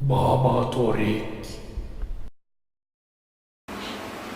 Baba Torik.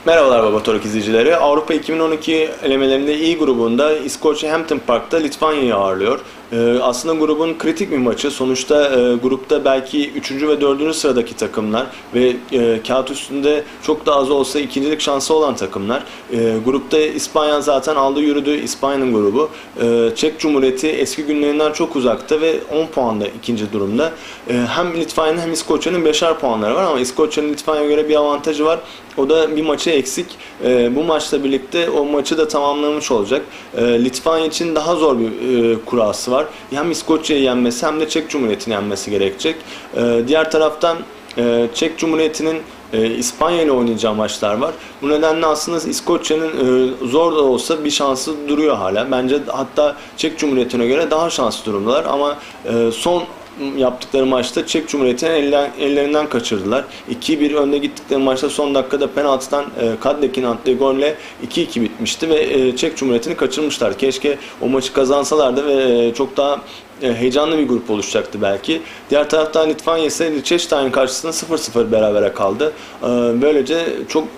Merhabalar Baba Torik izleyicileri. Avrupa 2012 elemelerinde İ grubunda İskoçya Hampton Park'ta Litvanya'yı ağırlıyor. Ee, aslında grubun kritik bir maçı. Sonuçta e, grupta belki 3. ve 4. sıradaki takımlar ve e, kağıt üstünde çok da az olsa ikincilik şansı olan takımlar. E, grupta İspanya zaten aldı yürüdü. İspanya'nın grubu. E, Çek Cumhuriyeti eski günlerinden çok uzakta ve 10 puanda ikinci durumda. E, hem Litvanya'nın hem İskoçya'nın 5'er puanları var ama İskoçya'nın Litvanya'ya göre bir avantajı var. O da bir maçı eksik. E, bu maçla birlikte o maçı da tamamlamış olacak. E, Litvanya için daha zor bir e, kurası var. Hem İskoçya'yı yenmesi hem de Çek Cumhuriyeti'ni yenmesi gerekecek. E, diğer taraftan e, Çek Cumhuriyeti'nin e, İspanya ile oynayacağı maçlar var. Bu nedenle aslında İskoçya'nın e, zor da olsa bir şansı duruyor hala. Bence hatta Çek Cumhuriyeti'ne göre daha şanslı durumdalar ama e, son yaptıkları maçta Çek Cumhuriyeti'ni elden, ellerinden kaçırdılar. 2-1 önde gittikleri maçta son dakikada penaltıdan e, Kadlek'in attığı golle 2-2 bitmişti ve e, Çek Cumhuriyeti'ni kaçırmışlar. Keşke o maçı kazansalardı ve e, çok daha e, heyecanlı bir grup oluşacaktı belki. Diğer taraftan Litvanya ise Liechtenstein karşısında 0-0 berabere kaldı. E, böylece çok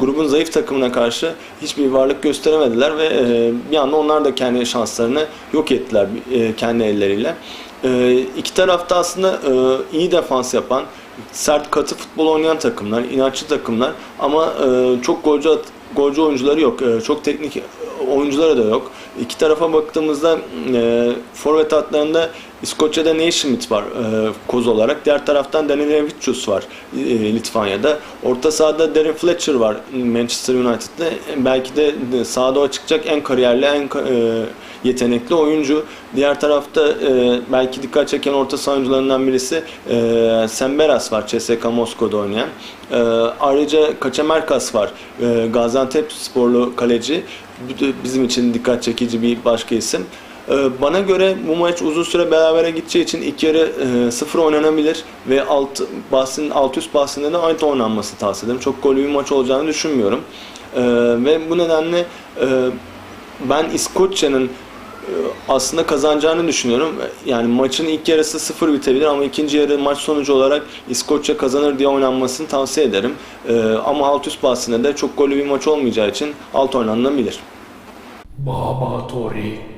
grubun zayıf takımına karşı hiçbir varlık gösteremediler ve e, bir anda onlar da kendi şanslarını yok ettiler e, kendi elleriyle. E, iki tarafta aslında e, iyi defans yapan, sert katı futbol oynayan takımlar, inatçı takımlar ama e, çok golcü at- golcü oyuncuları yok. E, çok teknik oyuncuları da yok. İki tarafa baktığımızda e, forvet hatlarında İskoçya'da Naismith var e, koz olarak. Diğer taraftan Danilevicius var e, Litvanya'da. Orta sahada Darren Fletcher var Manchester United'da. Belki de sahada çıkacak en kariyerli, en e, yetenekli oyuncu. Diğer tarafta e, belki dikkat çeken orta saha oyuncularından birisi e, Semberas var CSKA Moskova'da oynayan. E, ayrıca Kaçamerkas var e, Gaziantep sporlu kaleci. Bizim için dikkat çekici bir başka isim. E, Bana göre bu maç uzun süre berabere gideceği için ilk yarı e, sıfır oynanabilir ve alt bahsinin alt üst bahsinde de aynı oynanması tavsiye ederim. Çok golü bir maç olacağını düşünmüyorum. E, ve bu nedenle e, ben İskoçya'nın aslında kazanacağını düşünüyorum. Yani maçın ilk yarısı sıfır bitebilir ama ikinci yarı maç sonucu olarak İskoçya kazanır diye oynanmasını tavsiye ederim. E, ama alt üst bahsinde de çok golü bir maç olmayacağı için alt oynanabilir. Baba Torik.